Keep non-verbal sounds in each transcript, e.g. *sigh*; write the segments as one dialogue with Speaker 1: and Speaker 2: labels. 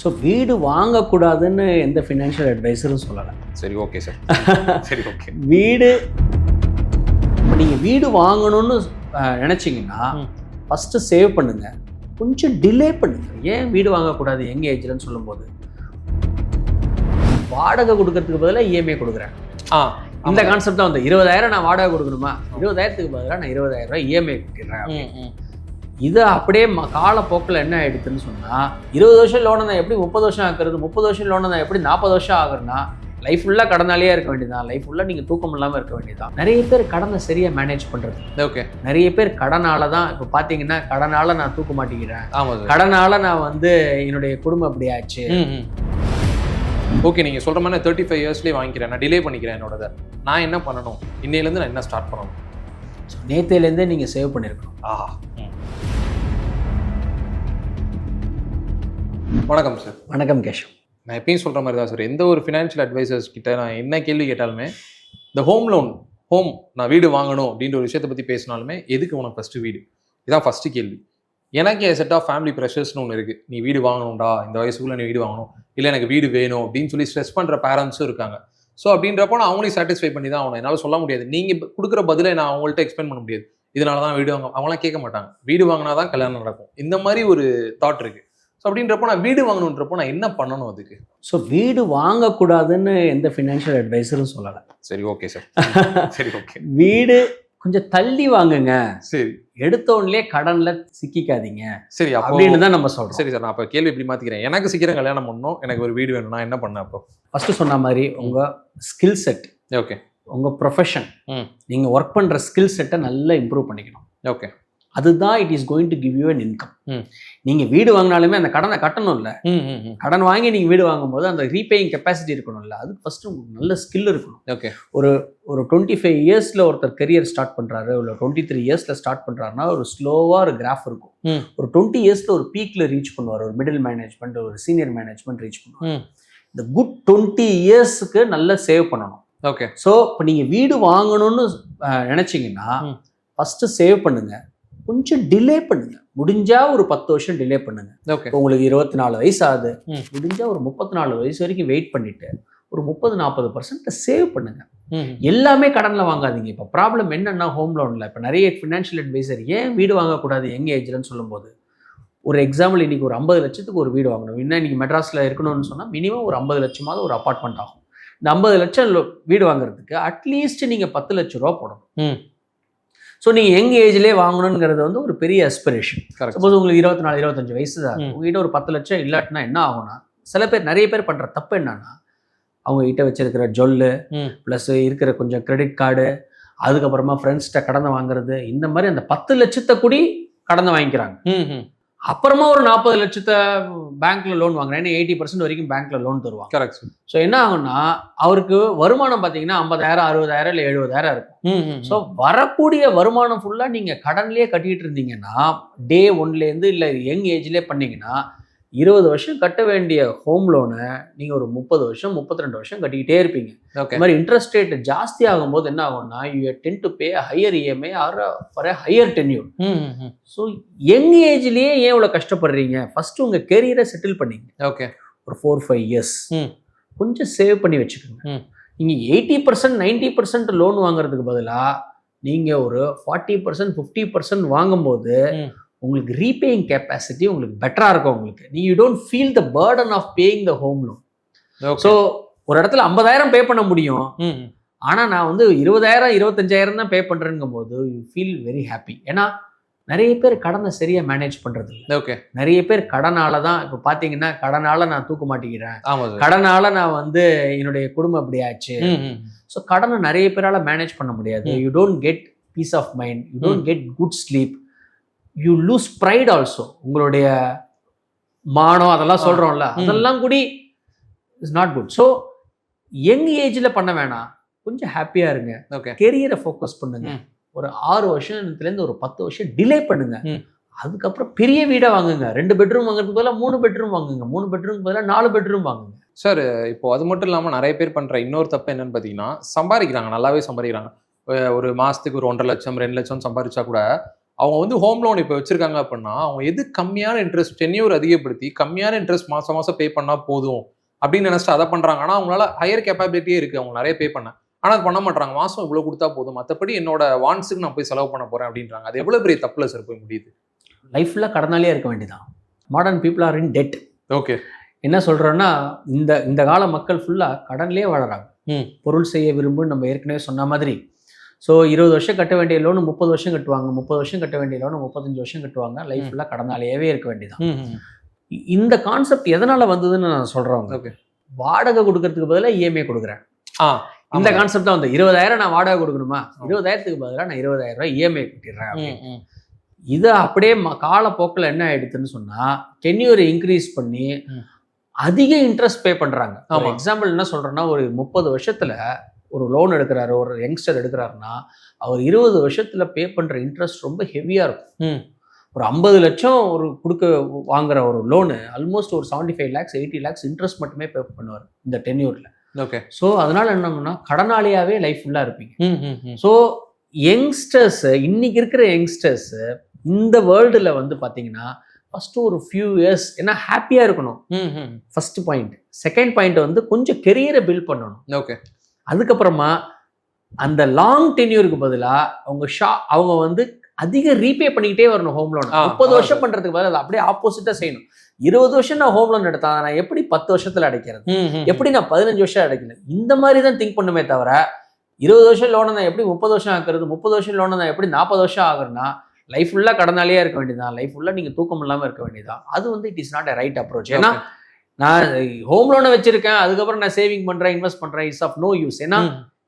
Speaker 1: So வீடு வாங்கக்கூடாதுன்னு எந்த financial அட்வைசரும் சொல்லலை.
Speaker 2: சரி ஓகே சார் *laughs* சரி ஓகே
Speaker 1: வீடு இப்போ நீங்கள் வீடு வாங்கணும்னு நினைச்சீங்கன்னா. ஃபஸ்ட்டு சேவ் பண்ணுங்க. கொஞ்சம் டிலே பண்ணுங்க. ஏன் வீடு வாங்கக்கூடாது? எங்க ஏஜ்லன்னு சொல்லும்போது. வாடகை கொடுக்கறதுக்கு பதிலாக இஎம்ஐ கொடுக்குறேன்.
Speaker 2: ஆ
Speaker 1: இந்த கான்செப்ட் தான் வந்து இருபதாயிரம் நான் வாடகை கொடுக்கணுமா? இருபதாயிரத்துக்கு பதிலாக நான் இருபதாயிரம் ரூபாய் இஎம்ஐ
Speaker 2: ம், ம்.
Speaker 1: இது அப்படியே காலப்போக்கில் என்ன ஆயிடுதுன்னு சொன்னால் இருபது வருஷம் லோனை நான் எப்படி முப்பது வருஷம் ஆக்குறது? முப்பது வருஷம் லோனை நான் எப்படி நாற்பது வருஷம் ஆகுறேன்னா லைஃப் ஃபுல்லாக கடனாலேயே இருக்க வேண்டியதான் லைஃப் ஃபுல்லாக நீங்கள் தூக்கம் இல்லாமல் இருக்க வேண்டியதான் நிறைய பேர் கடனை சரியாக மேனேஜ் பண்ணுறது
Speaker 2: ஓகே
Speaker 1: நிறைய பேர் கடனால தான் இப்போ பார்த்தீங்கன்னா கடனால நான் தூக்க மாட்டேங்கிறேன்.
Speaker 2: ஆமா சார்.
Speaker 1: கடனால நான் வந்து என்னுடைய குடும்பம் அப்படி ஆச்சு.
Speaker 2: ஓகே நீங்கள் சொல்கிற மாதிரி தேர்ட்டி ஃபைவ் இயர்ஸ்லேயே வாங்கிக்கிறேன். நான் டிலே பண்ணிக்கிறேன் என்னோடத. நான் என்ன பண்ணணும்? இன்னையிலேருந்து நான் என்ன ஸ்டார்ட் பண்ணணும்?
Speaker 1: நேத்தையிலேருந்தே நீங்கள் சேவ் பண்ணியிருக்கணும்
Speaker 2: ஆஹா. வணக்கம் சார்
Speaker 1: வணக்கம் கேஷவ்.
Speaker 2: நான் எப்பயும் சொல்கிற மாதிரி தான் சார் எந்த ஒரு ஃபினான்ஷியல் அட்வைசர்ஸ் கிட்ட நான் என்ன கேள்வி கேட்டாலுமே இந்த ஹோம் லோன் ஹோம் நான் வீடு வாங்கணும் அப்படின்ற ஒரு விஷயத்தை பற்றி பேசினாலுமே எதுக்கு உனக்கு ஃபஸ்ட்டு வீடு? இதான் ஃபஸ்ட்டு கேள்வி. எனக்கு செட் ஆஃப் ஃபேமிலி ப்ரெஷர்ஸ்னு ஒன்று இருக்குது நீ வீடு வாங்கணும்டா இந்த வயசுக்குள்ளே நீ வீடு வாங்கணும். இல்லை எனக்கு வீடு வேணும் அப்படின்னு சொல்லி ஸ்ட்ரெஸ் பண்ணுற பேரண்ட்ஸும் இருக்காங்க. ஸோ அப்படின்றப்போ நான் அவங்களையும் சாட்டிஸ்ஃபை பண்ணி தான் ஆகணும். என்னால் சொல்ல முடியாது. நீங்கள் கொடுக்குற பதிலை நான் அவங்கள்ட்ட எக்ஸ்பிளைன் பண்ண முடியாது. இதனால தான் வீடு வாங்க அவங்களாம் கேட்க மாட்டாங்க. வீடு வாங்கினா தான் கல்யாணம் நடக்கும். இந்த மாதிரி ஒரு தாட் இருக்குது ஸோ அப்படின்றப்போ நான் வீடு வாங்கணுன்றப்போ நான் என்ன பண்ணணும் அதுக்கு?
Speaker 1: ஸோ வீடு வாங்கக்கூடாதுன்னு எந்த ஃபினான்ஷியல் அட்வைசரும் சொல்லலை.
Speaker 2: சரி ஓகே சார் *laughs* சரி ஓகே
Speaker 1: வீடு கொஞ்சம் தள்ளி வாங்குங்க.
Speaker 2: சரி.
Speaker 1: எடுத்தோடனே கடன்ல சிக்கிக்காதீங்க.
Speaker 2: சரி அப்போ
Speaker 1: அப்படின்னு தான் நம்ம சொல்றோம்.
Speaker 2: சரி சார் நான் அப்போ கேள்வி இப்படி மாத்திக்கிறேன். எனக்கு சீக்கிரம் கல்யாணம் பண்ணணும். எனக்கு ஒரு வீடு வேணும் நான் என்ன பண்ணேன் அப்போ?
Speaker 1: ஃபர்ஸ்ட் சொன்ன மாதிரி உங்க ஸ்கில் செட்
Speaker 2: ஓகே
Speaker 1: உங்க ப்ரொஃபஷன்
Speaker 2: ம்.
Speaker 1: நீங்க ஒர்க் பண்ற ஸ்கில் செட்டை நல்லா இம்ப்ரூவ் பண்ணிக்கணும்.
Speaker 2: ஓகே
Speaker 1: அதுதான் it is going to give you an income. நீங்க வீடு வாங்கினாலுமே அந்த கடனை கட்டணும்ல.
Speaker 2: ம் ம் ம்.
Speaker 1: கடன் வாங்கி நீங்க வீடு வாங்கும்போது அந்த ரீபேயிங் கெப்பாசிட்டி இருக்கணும்ல. அதுக்கு ஃபர்ஸ்ட் உங்களுக்கு நல்ல ஸ்கில் இருக்கணும்.
Speaker 2: ஓகே
Speaker 1: ஒரு ஒரு டுவெண்ட்டி ஃபைவ் இயர்ஸில் ஒருத்தர் கெரியர் ஸ்டார்ட் பண்ணுறாரு இல்லை டுவெண்ட்டி த்ரீ இயர்ஸில் ஸ்டார்ட் பண்ணுறாருன்னா ஒரு ஸ்லோவாக ஒரு கிராஃப் இருக்கும். ஒரு டுவெண்ட்டி இயர்ஸில் ஒரு பீக்கில் ரீச் பண்ணுவார் ஒரு மிடில் மேனேஜ்மெண்ட் ஒரு சீனியர் மேனேஜ்மெண்ட் ரீச் பண்ணுவார். இந்த குட் டுவெண்ட்டி இயர்ஸுக்கு நல்லா சேவ் பண்ணணும்.
Speaker 2: ஓகே
Speaker 1: ஸோ இப்போ நீங்கள் வீடு வாங்கணும்னு நினைச்சீங்கன்னா. ஃபஸ்ட்டு சேவ் பண்ணுங்க. கொஞ்சம் டிலே பண்ணுங்க. முடிஞ்சா ஒரு பத்து வருஷம் டிலே பண்ணுங்க. உங்களுக்கு இருபத்தி நாலு வயசு ஆகுது. முடிஞ்சா ஒரு முப்பத்தி நாலு வயசு வரைக்கும் வெயிட் பண்ணிட்டு ஒரு முப்பது நாற்பது பர்சன்ட் சேவ் பண்ணுங்க. எல்லாமே கடன்ல வாங்காதீங்க. இப்போ ப்ராப்ளம் என்னன்னா ஹோம் லோன்ல இப்போ நிறைய ஃபினான்ஷியல் அட்வைசர் ஏன் வீடு வாங்கக்கூடாது? எங்க ஏஜ்லன்னு சொல்லும்போது ஒரு எக்ஸாம்பிள் இன்னைக்கு ஒரு ஐம்பது லட்சத்துக்கு ஒரு வீடு வாங்கணும். இன்னும் இன்னைக்கு மெட்ராஸ்ல இருக்கணும்னு சொன்னா மினிமம் ஒரு ஐம்பது லட்சமாவது ஒரு அப்பார்ட்மெண்ட் ஆகும். இந்த ஐம்பது லட்சம் வீடு வாங்குறதுக்கு அட்லீஸ்ட் நீங்க பத்து லட்ச ரூபா போடணும். ஸோ நீங்க யங் ஏஜ்லேயே வாங்கணுங்கிறது வந்து ஒரு பெரிய அஸ்பிரேஷன்
Speaker 2: கரெக்ட்
Speaker 1: சப்போஸ் உங்களுக்கு இருபத்தி நாலு இருபத்தஞ்சு வயசு தான். உங்ககிட்ட ஒரு பத்து லட்சம் இல்லாட்டினா என்ன ஆகும்னா சில பேர் நிறைய பேர் பண்ற தப்பு என்னன்னா அவங்க கிட்ட வச்சிருக்கிற ஜொல்லு. ப்ளஸ் இருக்கிற கொஞ்சம் கிரெடிட் கார்டு அதுக்கப்புறமா ஃப்ரெண்ட்ஸ்கிட்ட கடனை வாங்குறது இந்த மாதிரி அந்த பத்து லட்சத்தை கூடி கடனை வாங்கிக்கிறாங்க. அப்புறமா ஒரு நாற்பது லட்சத்தை பேங்க்ல லோன் வாங்குறேன். எயிட்டி பர்சன்ட் வரைக்கும் பேங்க்ல லோன் தருவாங்க.
Speaker 2: கரெக்ட்
Speaker 1: ஸோ என்ன ஆகும்னா அவருக்கு வருமானம் பார்த்தீங்கன்னா ஐம்பதாயிரம் அறுபதாயிரம் இல்லை எழுபதாயிரம் இருக்கும். ஸோ வரக்கூடிய வருமானம் ஃபுல்லாக நீங்கள் கடன்லேயே கட்டிட்டு இருந்தீங்கன்னா டே ஒன்லேருந்து இல்லை யங் ஏஜ்லேயே பண்ணீங்கன்னா இருபது வருஷம் கட்ட வேண்டிய ஹோம் லோனை நீங்கள் ஒரு முப்பது வருஷம் முப்பத்தி ரெண்டு வருஷம் கட்டிக்கிட்டே இருப்பீங்க. இந்த மாதிரி இன்ட்ரெஸ்ட் ரேட் ஜாஸ்தி ஆகும்போது என்ன ஆகும்னா you tend to pay higher EMI or for higher tenure so young ஏஜ்லேயே ஏன் இவ்வளோ கஷ்டப்படுறீங்க? ஃபர்ஸ்ட் உங்கள் கெரியரை செட்டில் பண்ணீங்க
Speaker 2: ஓகே
Speaker 1: ஒரு ஃபோர் ஃபைவ் இயர்ஸ். கொஞ்சம் சேவ் பண்ணி வச்சுக்கோங்க. நீங்கள் eighty percent ninety percent loan வாங்குறதுக்கு பதிலாக நீங்கள் ஒரு ஃபார்ட்டி பர்சன்ட் ஃபிஃப்டி பர்சன்ட் வாங்கும்போது. உங்களுக்கு ரீபேயிங் கெப்பாசிட்டி உங்களுக்கு பெட்டராக இருக்கும் உங்களுக்கு. நீ you don't feel the burden of paying the home loan so ஒரு இடத்துல ஐம்பதாயிரம் பே பண்ண முடியும். ஆனால் நான் வந்து இருபதாயிரம் இருபத்தஞ்சாயிரம் தான் பே பண்ணுறேங்கும் போது யூ ஃபீல் வெரி ஹாப்பி ஏன்னா நிறைய பேர் கடனை சரியாக மேனேஜ் பண்ணுறது இல்லை.
Speaker 2: ஓகே
Speaker 1: நிறைய பேர் கடனால தான் இப்போ பார்த்தீங்கன்னா கடனால நான் தூக்க மாட்டேங்கிறேன். கடனால நான் வந்து என்னுடைய குடும்பம் அப்படி ஆச்சு. ஸோ கடனை நிறைய பேரால மேனேஜ் பண்ண முடியாது. You don't get peace of mind you don't get good sleep you lose pride also உங்களுடைய மானம் அதெல்லாம்
Speaker 2: ம்.
Speaker 1: அதெல்லாம் கூடி is not good so young ஏஜ்ல பண்ண வேணாம். கொஞ்சம் ஹாப்பியா இருங்க.
Speaker 2: ஓகே
Speaker 1: கெரியரை ஃபோக்கஸ் பண்ணுங்க. ஒரு ஆறு வருஷத்துலேருந்து ஒரு பத்து வருஷம் டிலே பண்ணுங்க. அதுக்கப்புறம் பெரிய வீடா வாங்குங்க. ரெண்டு பெட்ரூம் வாங்குறதுக்கு பதிலாக மூணு பெட்ரூம் வாங்குங்க. மூணு பெட்ரூம் பதிலாக நாலு பெட்ரூம் வாங்குங்க.
Speaker 2: சார் இப்போ அது மட்டும் இல்லாமல் நிறைய பேர் பண்ணுற இன்னொரு தப்பு என்னன்னு பார்த்தீங்கன்னா சம்பாதிக்கிறாங்க. நல்லாவே சம்பாதிக்கிறாங்க. ஒரு மாதத்துக்கு ஒரு ஒன்றரை லட்சம் ரெண்டு லட்சம் சம்பாதிச்சா கூட அவங்க வந்து ஹோம் லோன் இப்போ வச்சிருக்காங்க அப்படின்னா அவங்க எது கம்மியான இன்ட்ரெஸ்ட் டென்யூர் அதிகப்படுத்தி கம்மியான இன்ட்ரெஸ்ட் மாசம் மாசம் பே பண்ணா போதும் அப்படின்னு நினைச்சிட்டு அதை பண்றாங்க. ஆனா அவங்களால ஹையர் கெப்பாபிலிட்டியே இருக்கு. அவங்க நிறைய பே பண்ண. ஆனா அது பண்ண மாட்டாங்க மாசம் இவ்வளவு கொடுத்தா போதும். மத்தபடி என்னோட வான்ஸுக்கு நான் போய் செலவு பண்ண போறேன் அப்படின்றாங்க. அது எவ்வளவு பெரிய தப்புல சார் போய் முடியுது?
Speaker 1: லைஃப்பில் கடனாலே இருக்க வேண்டியதான் modern people are in debt
Speaker 2: okay
Speaker 1: என்ன சொல்கிறோன்னா இந்த இந்த கால மக்கள் ஃபுல்லாக கடன்லேயே வாழறாங்க.
Speaker 2: ம்.
Speaker 1: பொருள் செய்ய விரும்புன்னு நம்ம ஏற்கனவே சொன்ன மாதிரி. ஸோ இருபது வருஷம் கட்ட வேண்டிய லோனு முப்பது வருஷம் கட்டுவாங்க முப்பது வருஷம் கட்ட வேண்டிய லோனு முப்பத்தஞ்சு வருஷம் கட்டுவாங்க லைஃப். ஃபுல்லாக கடனாலேயே இருக்க வேண்டியதான் இந்த கான்செப்ட் எதனால வந்ததுன்னு நான் சொல்கிறேன்
Speaker 2: ஓகே
Speaker 1: வாடகை கொடுக்கறதுக்கு பதிலாக இஎம்ஐ கொடுக்குறேன்
Speaker 2: ஆ
Speaker 1: இந்த. கான்செப்ட் தான் வந்து இருபதாயிரம் நான் வாடகை கொடுக்கணுமா. இருபதாயிரத்துக்கு பதிலாக நான் இருபதாயிரம் ரூபாய் இஎம்ஐ கட்டிடுறேன் அப்படின்னு.
Speaker 2: ம்.
Speaker 1: இது அப்படியே காலப்போக்கில் என்ன ஆயிடுதுன்னு சொன்னா டென்யூர் இன்க்ரீஸ் பண்ணி. அதிக இன்ட்ரெஸ்ட் பே பண்றாங்க
Speaker 2: ஆமா.
Speaker 1: எக்ஸாம்பிள் என்ன சொல்றேன்னா ஒரு முப்பது வருஷத்துல ஒரு லோன் எடுக்கிறாரு ஒரு யங்ஸ்டர் எடுக்கிறாருன்னா அவர் இருபது வருஷத்துல பே பண்ற இன்ட்ரெஸ்ட் ரொம்ப ஹெவியா இருக்கும்.
Speaker 2: ம்.
Speaker 1: ஒரு ஐம்பது லட்சம் ஒரு கொடுக்க வாங்குற ஒரு லோனு ஆல்மோஸ்ட் ஒரு seventy five lakhs eighty lakhs interest மட்டுமே பே பண்ணுவார் இந்த டென்யூர்ல
Speaker 2: ஓகே
Speaker 1: ஸோ அதனால என்னங்கன்னா கடனாளியாவே லைஃப் ஃபுல்லா இருப்பீங்க.
Speaker 2: ம், ம், ம்.
Speaker 1: ஸோ யங்ஸ்டர்ஸ் இன்னைக்கு இருக்கிற யங்ஸ்டர்ஸ் இந்த வேர்ல்டுல வந்து பாத்தீங்கன்னா ஃபர்ஸ்ட் ஒரு ஃபியூ இயர்ஸ் ஏன்னா ஹாப்பியா இருக்கணும். ஃபர்ஸ்ட் பாயிண்ட் செகண்ட் பாயிண்ட் வந்து கொஞ்சம் கெரியரை பில்ட் பண்ணணும்.
Speaker 2: ஓகே
Speaker 1: அதுக்கப்புறமா அந்த லாங் டென்யூருக்கு பதிலா அவங்க ஷா அவங்க வந்து அதிக ரீபே பண்ணிக்கிட்டே வரணும் ஹோம் லோன் முப்பது வருஷம் பண்றதுக்கு பதிலா அதை அப்படியே ஆப்போசிட்டா செய்யணும். இருபது வருஷம் நான் ஹோம் லோன் எடுத்தா நான் எப்படி பத்து வருஷத்துல அடைக்கிறது. எப்படி நான் பதினஞ்சு வருஷம் அடைக்கல இந்த மாதிரி தான் திங்க் பண்ணுமே தவிர இருபது வருஷம் லோனை நான் எப்படி முப்பது வருஷம் ஆக்குறது? முப்பது வருஷம் லோனை நான் எப்படி நாற்பது வருஷம் ஆகுறேன்னா லைஃப் ஃபுல்லாக கடனாலேயே இருக்க வேண்டியதான் லைஃப் ஃபுல்லாக நீங்கள் தூக்கம் இல்லாமல் இருக்க வேண்டியதான் அது வந்து it is not a right approach ஏன்னா நான் ஹோம் லோனை வச்சிருக்கேன் அதுக்கப்புறம் நான் சேவிங் பண்றேன் இன்வெஸ்ட் பண்றேன் இஸ் ஆஃப் நோ யூஸ் ஏன்னா.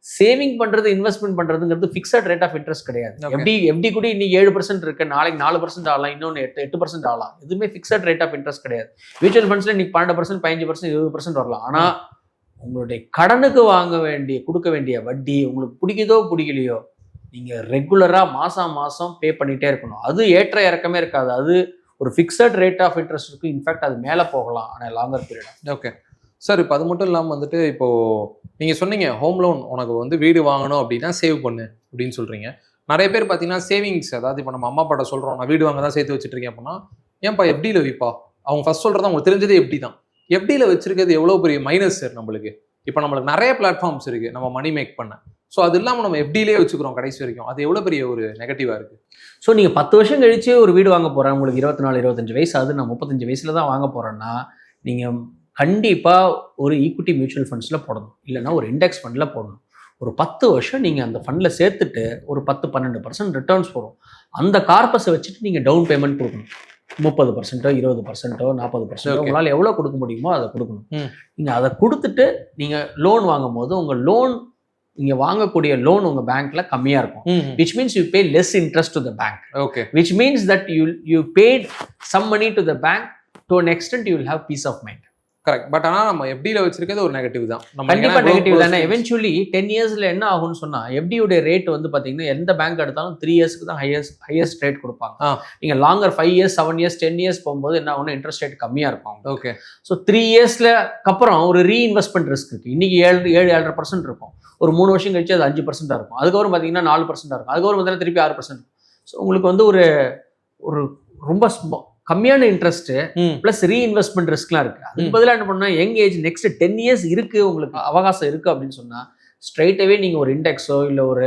Speaker 1: சேவிங் பண்றது இன்வெஸ்ட்மெண்ட் பண்றதுங்கிறது ஃபிக்ஸட் ரேட் ஆஃப் இன்ட்ரெஸ்ட் கிடையாது.
Speaker 2: Okay.
Speaker 1: எஃப்டி எஃப்டி கூட இன்னைக்கு ஏழு பர்சன்ட் இருக்கு நாளைக்கு நாலு பர்சன்ட் ஆகலாம் இன்னொன்று எட்டு எட்டு பர்சன்ட் ஆகலாம். எதுவுமே ஃபிக்ஸட் ரேட் ஆஃப் இன்ட்ரெஸ்ட் கிடையாது. மியூச்சுவல் ஃபண்ட்ஸ்ல இன்னைக்கு பன்னெண்டு பர்சன்ட் பதினஞ்சு பர்சன்ட் இருபது பர்சன்ட் வரலாம். ஆனா உங்களுடைய கடனுக்கு வாங்க வேண்டிய கொடுக்க வேண்டிய வட்டி உங்களுக்கு பிடிக்குதோ பிடிக்கலையோ நீங்க ரெகுலரா மாசம் மாசம் பே பண்ணிட்டே இருக்கணும். அது ஏற்ற இறக்கமே இருக்காது. அது ஒரு ஃபிக்ஸட் ரேட் ஆஃப் இன்ட்ரெஸ்ட் இருக்கு. இன்ஃபேக்ட் அது மேலே போகலாம். ஆனால் லாங்கர் பீரியட்
Speaker 2: ஓகே சார் இப்போ அது மட்டும் இல்லாமல் வந்துட்டு இப்போ நீங்கள் சொன்னீங்க ஹோம் லோன் உனக்கு வந்து வீடு வாங்கணும் அப்படின்னா சேவ் பண்ணு அப்படின்னு சொல்கிறீங்க நிறைய பேர் பார்த்தீங்கன்னா சேவிங்ஸ் அதாவது இப்போ நம்ம அம்மா அப்பாட்ட சொல்கிறோம் நான் வீடு வாங்க தான் சேர்த்து வச்சுட்டுருக்கேன் அப்படின்னா ஏன்பா எப்படியில் வைப்பா? அவங்க ஃபஸ்ட் சொல்கிறது அவங்களுக்கு தெரிஞ்சதே எப்படி தான். எப்படியில் வச்சிருக்கிறது எவ்வளோ பெரிய மைனஸ் சார் நம்மளுக்கு? இப்போ நம்மளுக்கு நிறைய பிளாட்ஃபார்ம்ஸ் இருக்குது நம்ம மணி மேக் பண்ண. ஸோ அது இல்லாமல் நம்ம எப்படியிலே வச்சுக்கிறோம் கடைசி வரைக்கும். அது எவ்வளோ பெரிய ஒரு நெகட்டிவாக இருக்குது
Speaker 1: ஸோ நீங்கள் பத்து வருஷம் கழிச்சு ஒரு வீடு வாங்க போகிறேன் உங்களுக்கு இருபத்தி நாலு இருபத்தஞ்சு வயசு ஆகுது. நான் முப்பத்தஞ்சு வயசுல தான் வாங்க போகிறேன்னா நீங்கள் கண்டிப்பாக ஒரு ஈக்விட்டி மியூச்சுவல் ஃபண்ட்ஸில் போடணும். இல்லைன்னா ஒரு இண்டெக்ஸ் ஃபண்டில் போடணும். ஒரு பத்து வருஷம் நீங்கள் அந்த ஃபண்டில் சேர்த்துட்டு ஒரு பத்து பன்னெண்டு பர்சன்ட் ரிட்டர்ன்ஸ் வரும் அந்த கார்பஸை வச்சுட்டு நீங்கள் டவுன் பேமெண்ட் கொடுக்கணும். முப்பது பர்சன்ட்டோ இருபது பர்சன்ட்டோ நாற்பது பர்சன்ட்டோ. உங்களால் எவ்வளோ கொடுக்க முடியுமோ அதை கொடுக்கணும். நீங்கள் அதை கொடுத்துட்டு நீங்கள் லோன் வாங்கும் போது உங்கள் லோன் நீங்கள் வாங்கக்கூடிய லோன் உங்கள் பேங்க்கில் கம்மியாக இருக்கும் which means you pay less interest to the bank
Speaker 2: okay
Speaker 1: which means that you you paid some money to the bank to an extent you will have peace of mind
Speaker 2: correct but ஆனால் நம்ம எப்படியில் வச்சிருக்கிறது ஒரு negative தான். நம்ம
Speaker 1: கண்டிப்பா
Speaker 2: ஏன்னா
Speaker 1: negative தானே. Eventually ten இயர்ஸ்ல என்ன ஆகும்னு சொன்னா எஃப்டியோட ரேட் வந்து பாத்தீங்கன்னா எந்த பேங்க் எடுத்தாலும் த்ரீ இயர்ஸ்க்கு தான் ஹையஸ்ட் ஹையஸ்ட் ரேட் கொடுப்பாங்க.
Speaker 2: ஆ.
Speaker 1: நீங்க longer five years seven years ten years போகும்போது என்ன ஆகும்னா இன்ட்ரெஸ்ட் ரேட் கம்மியா இருக்கும்
Speaker 2: ஓகே
Speaker 1: ஸோ த்ரீ இயர்ஸ்ல அப்புறம் ஒரு ரீஇன்வெஸ்ட்மெண்ட் ரிஸ்க் இருக்கு. இன்னைக்கு ஏழு ஏழு ஏழரை பர்சன்ட் இருக்கும். ஒரு மூணு வருஷம் கழிச்சு அது அஞ்சு பர்சன்டா இருக்கும். அதுக்கப்புறம் பாத்தீங்கன்னா நாலு பர்சன்டா இருக்கும். அதுக்கப்புறம் பார்த்தீங்கன்னா திருப்பி ஆறு பர்சன்ட் ஸோ உங்களுக்கு வந்து ஒரு ஒரு ரொம்ப கம்மியான இன்ட்ரெஸ்ட் ப்ளஸ் ரீஇன்வெஸ்ட்மெண்ட் ரிஸ்க்லாம் இருக்கு. அதுக்கு. பதிலாக என்ன பண்ணா young age next ten years இருக்கு உங்களுக்கு அவகாசம் இருக்கு அப்படின்னு சொன்னா ஸ்ட்ரைட்டாகவே நீங்க ஒரு இண்டெக்ஸோ இல்லை ஒரு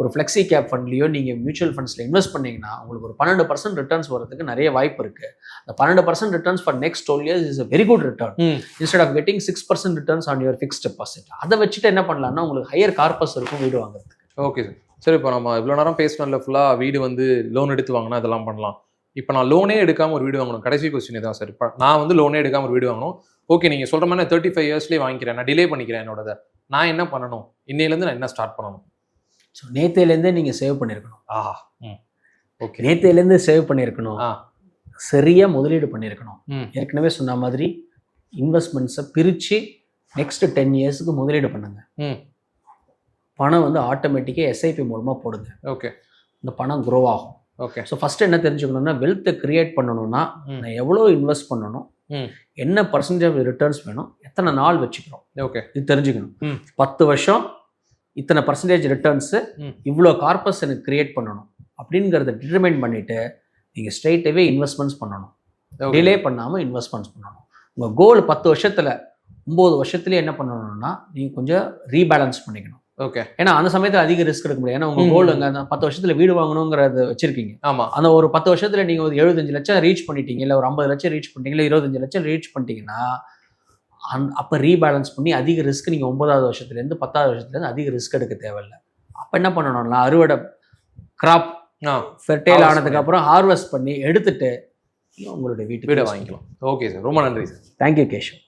Speaker 1: ஒரு ஃப்ளெக்ஸி கேப் ஃபண்ட்லையோ நீங்க மியூச்சுவல் ஃபண்ட்ஸ்ல இன்வெஸ்ட் பண்ணீங்கன்னா உங்களுக்கு ஒரு பன்னெண்டு பர்சன்ட் ரிட்டர்ன்ஸ் வரதுக்கு நிறைய வாய்ப்பு இருக்கு. அந்த பன்னெண்டு percent returns for next twelve years is a very good return instead of getting six percent returns on your fixed deposit அதை வச்சுட்டு என்ன பண்ணலாம்னா உங்களுக்கு ஹையர் கார்பஸ் இருக்கும் வீடு வாங்குறது
Speaker 2: ஓகே சார் சரி இப்போ நம்ம இவ்வளோ நேரம் பேசணும்ல ஃபுல்லாக வீடு வந்து லோன் எடுத்து வாங்கினா இதெல்லாம் பண்ணலாம். இப்போ நான் லோனே எடுக்காம ஒரு வீடு வாங்கணும். கடைசி கொஸ்டின் தான் சார் இப்போ நான் வந்து லோனே எடுக்காம ஒரு வீடு வாங்கணும். ஓகே நீங்கள் சொல்கிற மாதிரி தேர்ட்டி ஃபைவ் இயர்ஸ்லேயே வாங்கிக்கிறேன். நான் டிலே பண்ணிக்கிறேன் என்னோடத. நான் என்ன பண்ணணும்? இன்னையிலேருந்து நான் என்ன ஸ்டார்ட் பண்ணணும்?
Speaker 1: ஸோ நேத்தையிலேருந்தே நீங்க சேவ் பண்ணியிருக்கணும்
Speaker 2: ஆஹா. ம். ஓகே
Speaker 1: நேத்தையிலேருந்து சேவ் பண்ணியிருக்கணும்
Speaker 2: ஆ.
Speaker 1: சரியா முதலீடு பண்ணியிருக்கணும் ஏற்கனவே சொன்ன மாதிரி இன்வெஸ்ட்மெண்ட்ஸை பிரித்து நெக்ஸ்ட் டென் இயர்ஸ்க்கு முதலீடு பண்ணுங்க.
Speaker 2: ம்.
Speaker 1: பணம் வந்து ஆட்டோமேட்டிக்காக எஸ்ஐபி மூலமாக போடுங்க.
Speaker 2: ஓகே
Speaker 1: இந்த பணம் க்ரோ ஆகும்.
Speaker 2: ஓகே
Speaker 1: ஸோ ஃபஸ்ட்டு என்ன தெரிஞ்சுக்கணும்னா வெல்த்தை கிரியேட் பண்ணணும்னா நான் எவ்வளோ இன்வெஸ்ட் பண்ணணும். என்ன பர்சன்டேஜ் ரிட்டர்ன்ஸ் வேணும் எத்தனை நாள் வச்சுக்கிறோம்.
Speaker 2: ஓகே
Speaker 1: இது தெரிஞ்சுக்கணும். பத்து வருஷம் இத்தனை பர்சன்டேஜ் ரிட்டர்ன்ஸு. இவ்வளோ கார்பஸ் எனக்கு கிரியேட் பண்ணணும். அப்படிங்கிறத டிட்டர்மைன் பண்ணிவிட்டு நீங்கள் ஸ்ட்ரைட்டாகவே இன்வெஸ்ட்மெண்ட்ஸ் பண்ணணும். டிலே பண்ணாமல் இன்வெஸ்ட்மெண்ட்ஸ் பண்ணணும். உங்கள் கோல் பத்து வருஷத்தில் ஒம்பது வருஷத்துலேயே என்ன பண்ணணும்னா நீங்கள் கொஞ்சம் ரீபேலன்ஸ் பண்ணிக்கணும்.
Speaker 2: ஓகே
Speaker 1: ஏன்னா அந்த சமயத்தில் அதிக ரிஸ்க் எடுக்க முடியாது. ஏன்னா உங்கள். கோல் அங்கே அந்த பத்து வருஷத்தில் வீடு வாங்கணுங்கிறத வச்சிருக்கீங்க.
Speaker 2: ஆமா.
Speaker 1: அந்த ஒரு பத்து வருஷத்துல நீங்க ஒரு எழுபத்தஞ்சு லட்சம் ரீச் பண்ணிட்டீங்க இல்லை ஒரு ஐம்பது லட்சம் ரீச் பண்ணிட்டீங்க இல்லை இருபத்தஞ்சு லட்சம் ரீச் பண்ணிட்டீங்கன்னா அந் அப்போ ரீபேலன்ஸ் பண்ணி அதிக ரிஸ்க் நீங்கள் ஒன்பதாவது வருஷத்துலேருந்து பத்தாவது வருஷத்துலேருந்து அதிக ரிஸ்க் எடுக்க தேவையில்லை. அப்போ என்ன பண்ணணும்னா அறுவடை கிராப் ஃபெர்டைல்
Speaker 2: Harvest
Speaker 1: ஆனதுக்கு அப்புறம் ஹார்வெஸ்ட் பண்ணி எடுத்துட்டு உங்களுடைய
Speaker 2: வீடை
Speaker 1: வீட்டுக்கு
Speaker 2: வாங்கிக்கலாம். ஓகே சார் ரொம்ப நன்றி சார்
Speaker 1: தேங்க்யூ கேஷவ்